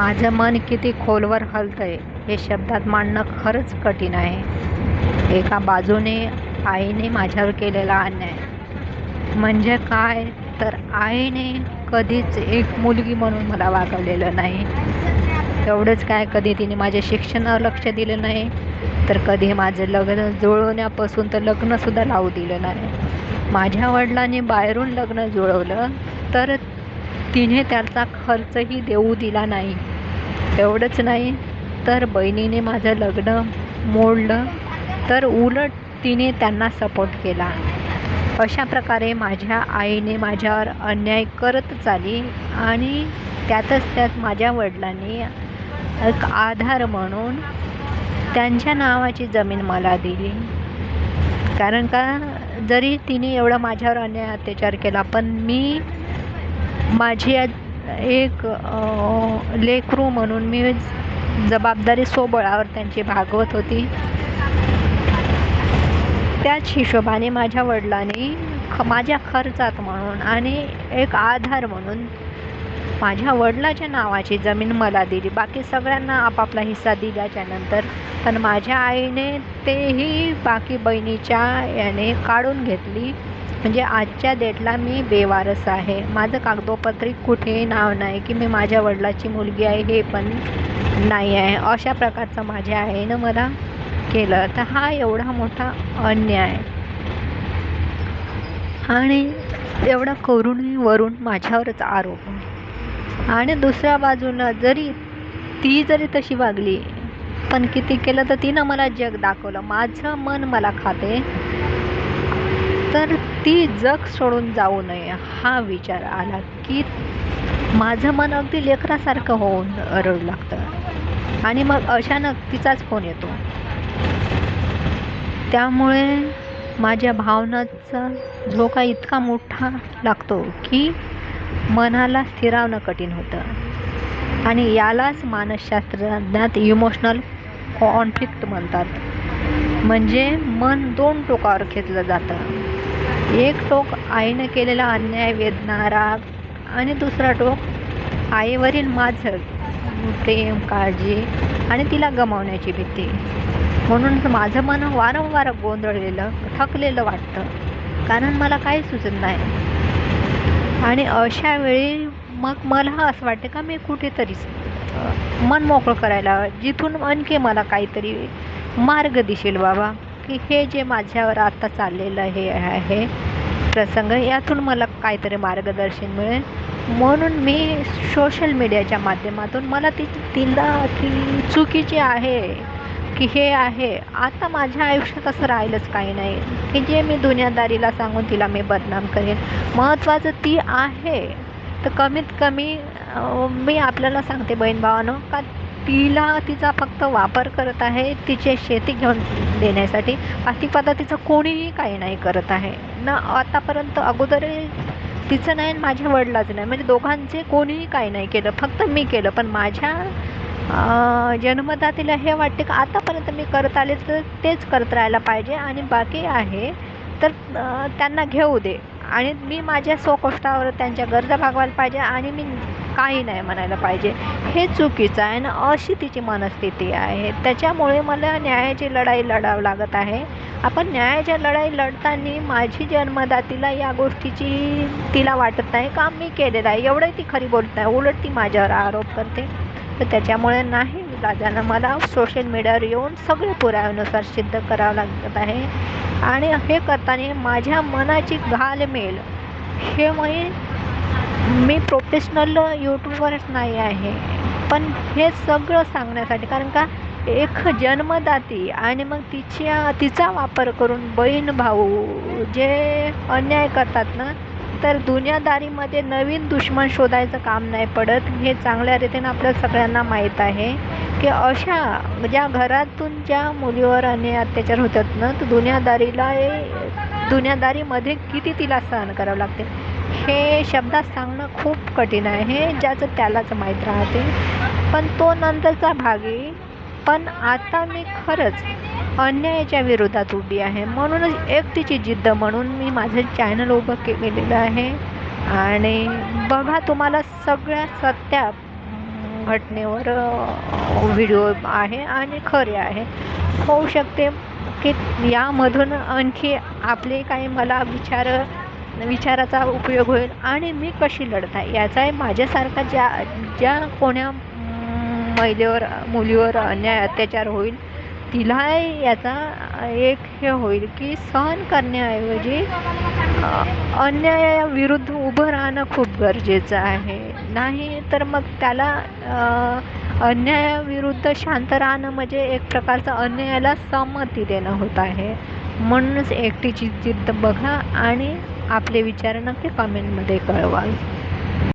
माझं मन किती खोलवर हलतंय हे शब्दात मांडणं खरंच कठीण आहे. एका बाजूने आईने माझ्यावर केलेला अन्याय. म्हणजे काय? तर आईने कधीच एक मुलगी म्हणून मला वागवलेलं नाही. तेवढंच काय? कधी तिने माझ्या शिक्षणावर लक्ष दिलं नाही. तर कधी माझं लग्न जुळवण्यापासून तर लग्नसुद्धा लावू दिलं नाही. माझ्या वडिलांनी बाहेरून लग्न जुळवलं तर तिने त्याचा खर्चही देऊ दिला नाही. एवढंच नाही तर बहिणीने माझं लग्न मोडलं तर उलट तिने त्यांना सपोर्ट केला. अशा प्रकारे माझ्या आईने माझ्यावर अन्याय करतच आली आणि त्यातच त्यात माझ्या वडिलांनी एक आधार म्हणून त्यांच्या नावाची जमीन मला दिली. कारण का? जरी तिने एवढा माझ्यावर अन्याय अत्याचार केला पण मी माझी एक लेकरू म्हणून मी जबाबदारी सोबळावर त्यांची भागवत होती. त्याच हिशोबाने माझ्या वडिलांनी ख माझ्या खर्चात म्हणून आणि एक आधार म्हणून माझ्या वडिलाच्या नावाची जमीन मला दिली. बाकी सगळ्यांना आपापला हिस्सा दिल्याच्या नंतर पण माझ्या आईने तेही बाकी बहिणीच्या याने काढून घेतली. म्हणजे आजच्या डेटला मी बेवारस आहे. माझं कागदोपत्री कुठेही नाव नाही की मी माझ्या वडिलाची मुलगी आहे हे पण नाही आहे. अशा प्रकारचं माझ्या आईनं मला केलं. तर हा एवढा मोठा अन्याय. आणि एवढं करूनही वरून माझ्यावरच आरोप. आणि दुसऱ्या बाजूनं जरी ती जरी तशी वागली पण किती केलं तर तिनं मला जग दाखवलं. माझं मन मला खाते. तर ती जग सोडून जाऊ नये हा विचार आला की माझं मन अगदी लेकरासारखं होऊन रडू लागतं. आणि मग अचानक तिचाच फोन येतो. त्यामुळे माझ्या भावनाचा झोका इतका मोठा लागतो की मनाला स्थिरावणं कठीण होतं. आणि यालाच मानसशास्त्रज्ञात इमोशनल कॉन्फ्लिक्ट म्हणतात. म्हणजे मन दोन टोकावर खेचलं जातं. एक टोक आईनं केलेला अन्याय वेदना राग आणि दुसरा टोक आईवरील माझं प्रेम काळजी आणि तिला गमावण्याची भीती. म्हणून माझं मन वारंवार गोंधळलेलं थकलेलं वाटतं. कारण मला काही सुचत नाही. आणि अशा वेळी मग मला असं वाटतं का मी कुठेतरी मन मोकळं करायला जिथून आणखी मला काहीतरी मार्ग दिसेल बाबा. की हे जे माझ्यावर आता चाललेलं हे आहे प्रसंग यातून मला काहीतरी मार्गदर्शन मिळेल. म्हणून मी सोशल मीडियाच्या माध्यमातून मला ती तिला ती चुकीची आहे की हे आहे आता माझ्या आयुष्यात असं राहिलंच काही नाही. की जे मी दुनियादारीला सांगून तिला मी बदनाम करेन. महत्त्वाचं ती आहे. तर कमीत कमी मी आपल्याला सांगते बहीण भावानं का तिला तिचा फक्त वापर करत आहे तिचे शेती घेऊन देण्यासाठी. बाकी पद्धतीचं कोणीही काही नाही करत आहे. ना आतापर्यंत अगोदर तिचं नाही माझ्या वडिलाचं नाही. म्हणजे दोघांचे कोणीही काही नाही केलं. फक्त मी केलं. पण माझ्या जन्मदातीला हे वाटते का आतापर्यंत मी करत आले तर तेच करत राहायला पाहिजे. आणि बाकी आहे तर त्यांना घेऊ दे. आणि मी माझ्या स्वकष्टावर त्यांच्या गरजा भागवायला पाहिजे आणि मी काही नाही म्हणायला पाहिजे. हे चुकीचं आहे आणि अशी तिची मनस्थिती आहे. त्याच्यामुळे मला न्यायाची लढाई लढावं लागत आहे. आपण न्यायाच्या लढाई लढताना माझी जन्मदातीला या गोष्टीची तिला वाटत नाही का? मी केलेलं आहे. एवढंही ती खरी बोलत नाही. उलट ती माझ्यावर आरोप करते. तर त्याच्यामुळे नाही राजांना मला सोशल मीडियावर येऊन सगळे पुराव्यानुसार सिद्ध करावं लागत आहे. आणि हे करताना माझ्या मनाची घालमेल हे मी मी प्रोफेशनल यूट्यूबवरच नाही आहे. पण हे सगळं सांगण्यासाठी कारण का एक जन्मदाती आणि मग तिच्या तिचा वापर करून बहीण भाऊ जे अन्याय करतात ना तर दुनियादारीमध्ये नवीन दुश्मन शोधायचं काम नाही पडत. हे चांगल्या रीतीने आपल्या सगळ्यांना माहीत आहे. की अशा म्हणजे ज्या घरातून ज्या मुलीवर अन्याय अत्याचार होतात ना तर दुनियादारीला दुनियादारीमध्ये किती तिला सहन करावं लागते? हे शब्दात सांगणं खूप कठीण आहे. ज्याचं त्यालाच माहीत राहते. पण तो नंतरचा भागी पण आता मी खरंच अन्यायाच्या विरोधात उभी आहे. म्हणूनच एक तिची जिद्द म्हणून मी माझं चॅनल उभं केलेलं आहे. आणि बघा तुम्हाला सगळ्या सत्या घटनेवर व्हिडिओ आहे आणि खरे आहे. होऊ शकते की यामधून आणखी आपले काही मला विचार विचाराचा उपयोग होईल आणि मी कशी लढता आहे याचाही माझ्यासारखा ज्या ज्या कोण्या महिलेवर मुलीवर अन्याय अत्याचार होईल तिलाही याचा एक हे होईल की सहन करण्याऐवजी अन्यायाविरुद्ध उभं राहणं खूप गरजेचं आहे. नाही तर मग त्याला अन्यायाविरुद्ध शांत राहणं म्हणजे एक प्रकारचं अन्यायाला संमती देणं होत आहे. म्हणूनच एकटीची जिद्द बघा आणि आपले विचार नक्की कमेंटमध्ये कळवा